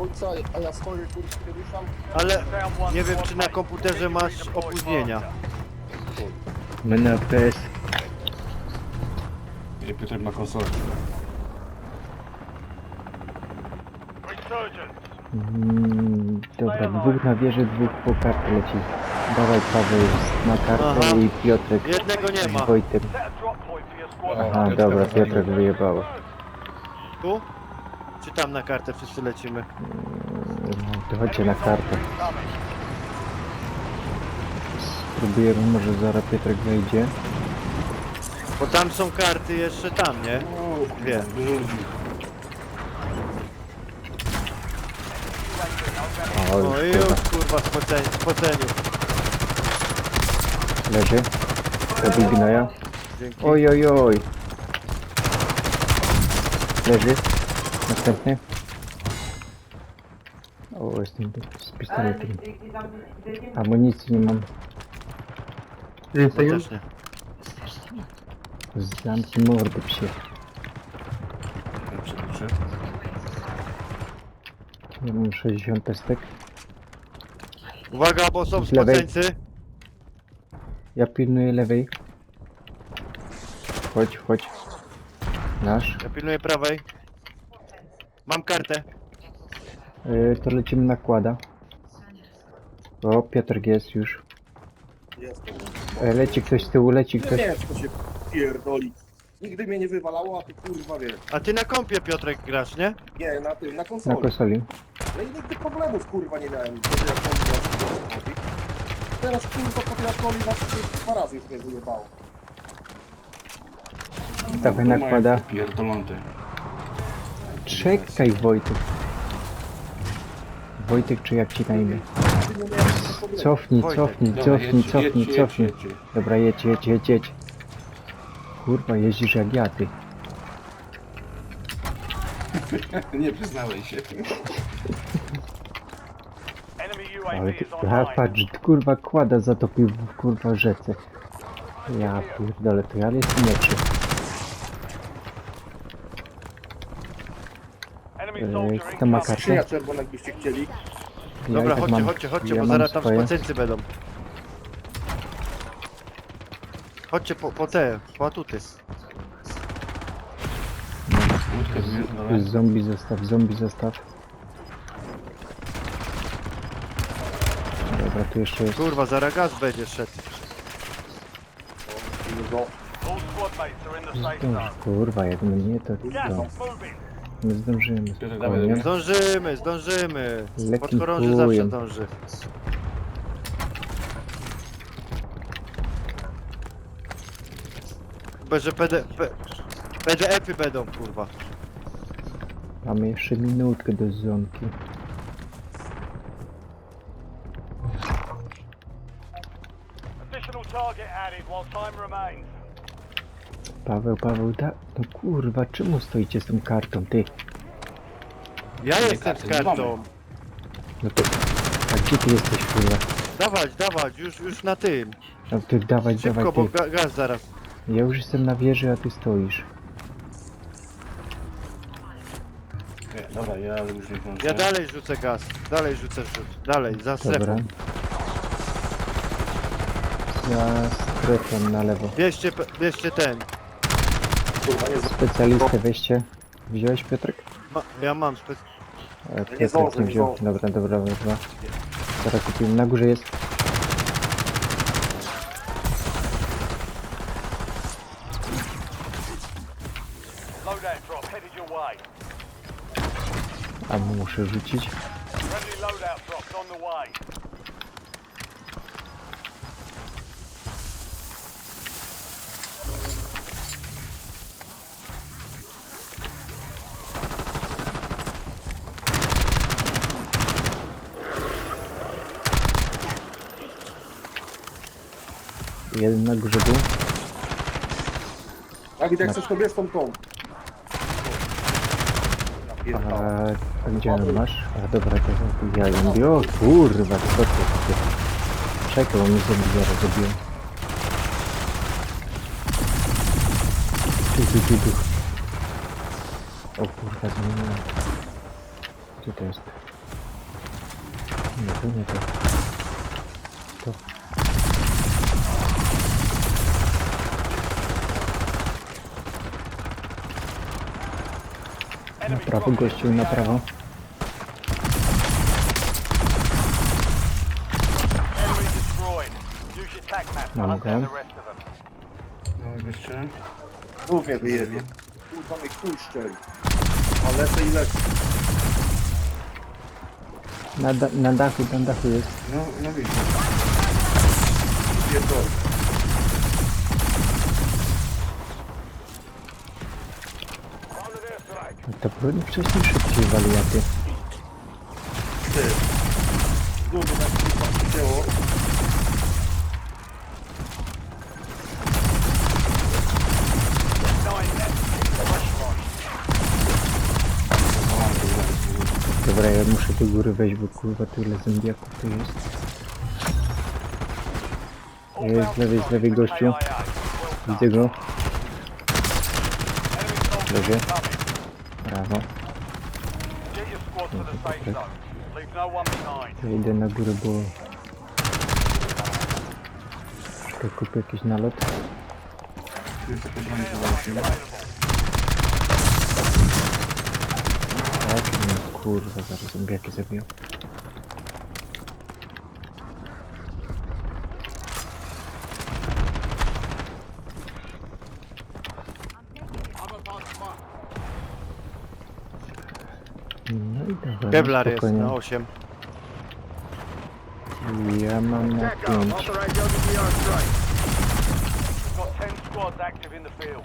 ojca, a ja stoję, kurwa, się ruszam. Ale nie wiem czy na komputerze masz opóźnienia. My na PS. Ile Piotrek ma konsolę? Mm, dobra, dwóch na wieży, dwóch po kartę leci. Dawaj Paweł na kartę Aha. i Piotrek Jednego nie ma. z Wojtem. Aha, dobra, Piotrek wyjebało. Tu? Czy tam na kartę wszyscy lecimy? Mm, To chodźcie na kartę. Spróbujemy, może zaraz Piotrek wejdzie. Bo tam są karty jeszcze tam, nie? Dwie. O, O już i kurwa. już kurwa spoceniu. Leży. Zabij gnoja. Dzięki. Oj, oj, oj. Leży. Następny. O, jestem z pistoletem. Amunicji nie mam. Ja też nie. Zamknij mordy psie. Ja przeliczę. Ja mam 60 pestek. Uwaga, bo są Z lewej. spoceńcy. Ja pilnuję lewej. Chodź, chodź. Nasz. Ja pilnuję prawej. Mam kartę. Yy, to lecimy na kłada. O, Piotr jest już. Jestem. E, leci ktoś z tyłu, leci Nie ktoś. wiesz, co się pierdoli. Nigdy mnie nie wywalało, a ty kurwa wiesz. A ty na kompie Piotrek grasz, nie? Nie, na tym, na Na konsoli. konsoli. No i nigdy problemów kurwa nie miałem. Kiedy Teraz kurwa po pierdoli was dwa razy już mnie wyjebało. Dawaj Tu nakłada. mają Pierdoląty. Czekaj Wojtek. Wojtek czy jak ci na imię? Cofnij, Wojtek. cofnij, Dobra, cofnij, jedźcie, cofnij, jedźcie, cofnij. Dobra, jedź, jedź, jedź, jedź. Kurwa, jeździsz jak ja, ty. Nie przyznałeś się. Ale ty, ja patrz, kurwa, kłada zatopił w kurwa rzece. Ja pierdolę, to ja jestem lepszy. Eee, kto ma kartę? Skrzynia czerwona, jakbyście chcieli. Ja Dobra, tak chodźcie, mam- chodźcie, chodźcie, ja bo zaraz tam swoje. spoceńcy będą. Chodźcie po, po te, po atuty. Łódkę zmierdolę. Zombie zostaw, zombie zostaw. Dobra, tu jeszcze jest. Kurwa, zaraz gaz będzie szedł. No, kurwa, jak mnie to, to nie zdążymy. Spokojnie. Zdążymy, zdążymy. Lekkim Podchorąży zawsze chujem. zdąży. Chyba, że PD, P, PDF-y będą, kurwa. Mamy jeszcze minutkę do zonki. Additional target added while time remains. Paweł, Paweł, da... No kurwa, czemu stoicie z tą kartą, ty? Ja Nie, jestem z karty nie kartą. No to... A gdzie ty jesteś, kurwa? Dawać, dawać, już, już na tym. No ty dawaj, Szybko, dawaj, bo ty. ga, gaz zaraz. Ja już jestem na wieży, a ty stoisz. Nie, Dobra, ja już nie włączę. Ja dalej rzucę gaz. Dalej rzucę rzut. Dalej, za Dobra. strefą. Ja strefą na lewo. Bierzcie, pe- bierzcie ten. kurwa, nie Specjalistę weźcie. Wziąłeś Piotrek? Ma, ja mam spec... E, Piotrek zdążę, nie nie wziął. zdążę. Dobra, dobra, dobra. Teraz kupiłem. Na górze jest. Loadout drop headed your way. A muszę rzucić. Friendly loadout drops on the way. Jeden na górze był. A gdy jak chcesz, to bierz tą tą. A, a gdzie ją masz? A dobra, to ja ją biorę. O kurwa, to co ty? Czekaj, bo mi zaraz zabiją. Tu, tu, tu, tu. O kurwa, zmieniłem. Gdzie to jest? Nie, to nie to. To. Na prawo, gościu, na prawo. Mam go. No jeszcze. Znów mnie wyjebie. Kurwa mnie chuj szczeli. A lecę i lecę. Na, da na dachu, na dachu jest. No, no widzę. Pierdolę. To powinien wcześniej szybciej wariaty. Ty. Znów mnie kurwa wzięło. Nine left. Fresh line. O, dobra, ja muszę do góry wejść, bo kurwa tyle zębiaków tu jest. Jest z lewej, z lewej gościu. Widzę go. Leży. Brawo. Get squad to idę na górę, bo... Czekaj, kupię jakiś nalot. Tak, no kurwa, zaraz zombiaki zabiją. No i dobra, Kevlar jest spokojnie. na 8. Ja mam na 5. We've got 10 squads active in the field.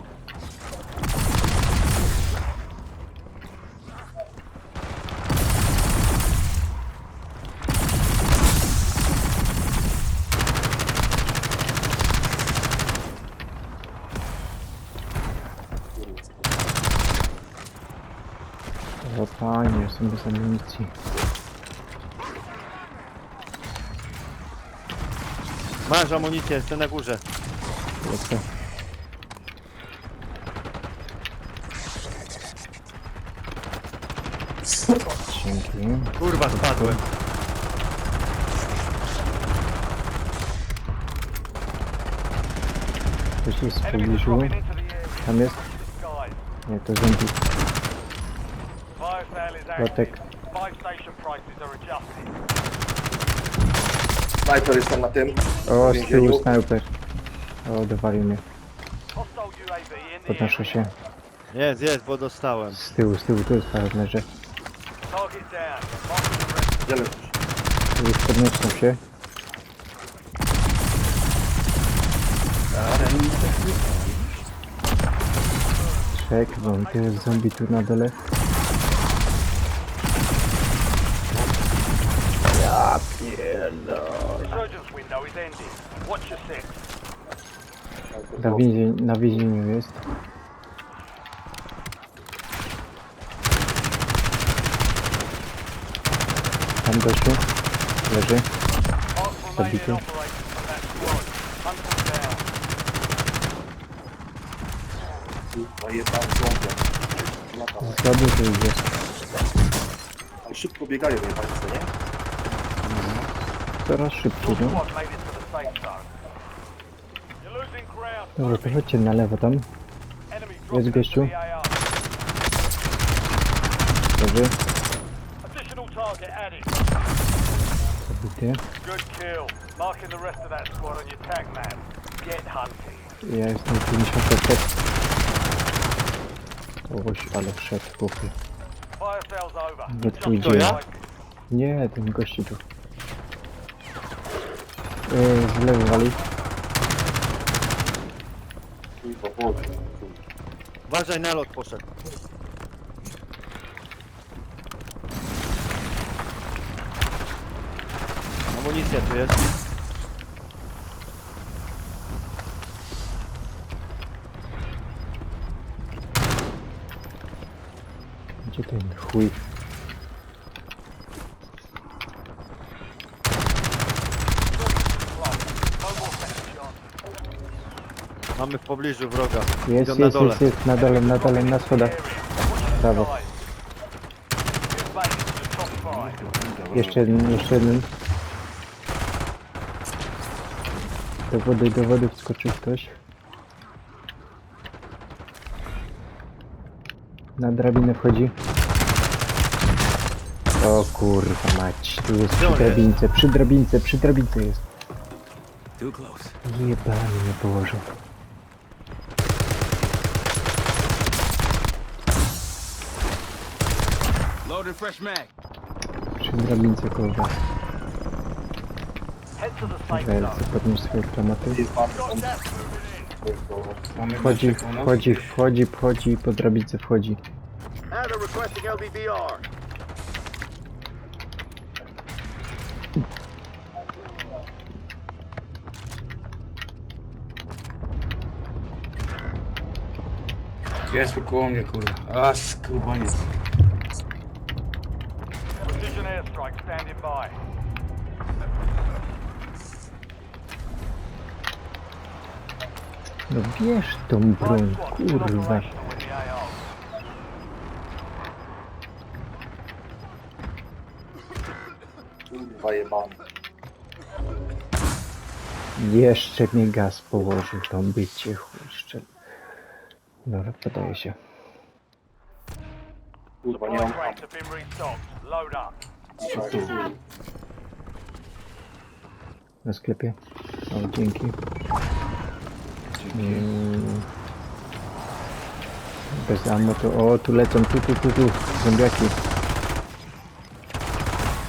O panie, są bez amunicji. Masz amunicję, jestem na górze. Lecę. Dzięki. Kurwa, spadłem. Ktoś jest w pobliżu. Tam jest? Nie, to zombie. Fire sale is Lotek. active. Buy station prices are adjusted. Snajper jest tam na tym. O, z tyłu snajper. O, dowalił mnie. Hostile UAV in the Podnoszę się. Jest, jest, bo dostałem. Z tyłu, z tyłu, tu jest partnerze. Target down. Marking the rest. Lecisz? Już podnoszę się. Czek, bo to jest zombie tu na dole. Resurgence window is ending. Watch your six. Na, więzień, na więzieniu jest. Tam gościu. Leży. Remaining Zabity. operators from that squad. Hunt them down. Kurwa, jebam zombie. Latam. Za dużo ich jest. Ale szybko biegają państwo, nie? Coraz szybciej, no. Dobra, to chodźcie na lewo tam. Dropping gościu. added. Zabity. Ja jestem 50%. Oś, ale wszedł chłopie. Fire sale's over. Nie Just pójdzie. like- ja? Nie, ten gości tu. Yy, z lewej wali. Kurwa, Boże. Uważaj, nalot poszedł. Amunicja tu jest. Gdzie ten chuj? Mamy w pobliżu wroga. Jest, Idą na jest, dole. jest, jest, na dole, na dole, na schodach. Brawo. Jeszcze jeden, jeszcze jeden. Do wody, do wody wskoczył ktoś. Na drabinę wchodzi. O kurwa mać, tu jest przy on drabince, przy drabince, przy drabince jest. Jebany mnie położył. Loading fresh mag. Przy drabince kurwa. Head to the safe Weź zone. podnieś swoje. Mamy Wchodzi, wchodzi, wchodzi, wchodzi, po drabince wchodzi. Adder requesting LBBR. Jest koło mnie, kurwa. A, skubaniec. Precision airstrike standing by. No bierz tą broń, kurwa. kurwa jebany. Jeszcze mnie gaz położył, tam bycie chuszcze. Dobra, podaje się. Kurwa nie mam Load up. Na sklepie. O, dzięki. Mm. Bez ammo to... O, tu lecą, tu, tu, tu, tu. Zombiaki.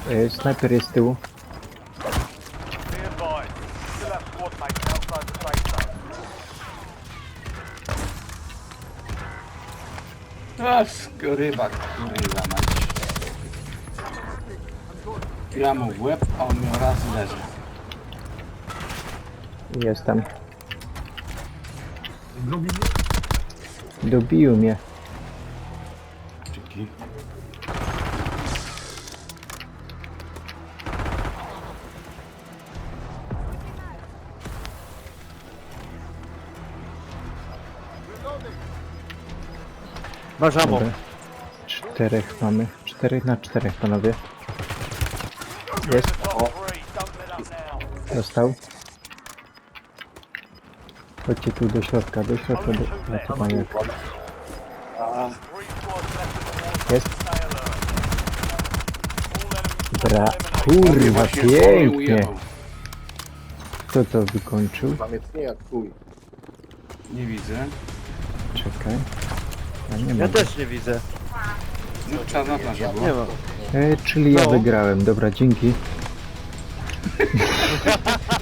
E, snajper jest z tyłu. Be advised. Still have squad mates outside the safe zone. A, skrywa, kurwa mać. Ja mu w łeb, a on miał raz i leży. Jest tam. Dobił mnie. Dzięki. Masz ammo. Dobra. Czterech mamy. Czterech na czterech, panowie. Jest. Now. Dostał. Chodźcie tu do środka, do środka, do... No to panie. Jest. Bra... Kurwa, pięknie! Kto to wykończył? jak chuj. Nie widzę. Czekaj. A nie. Ja też nie widzę. No, czarna plaża była. Nie ma. E, czyli ja No. wygrałem. Dobra, dzięki.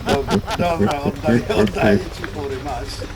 Dobra, dobra, oddaję, oddaję ci pory, masz.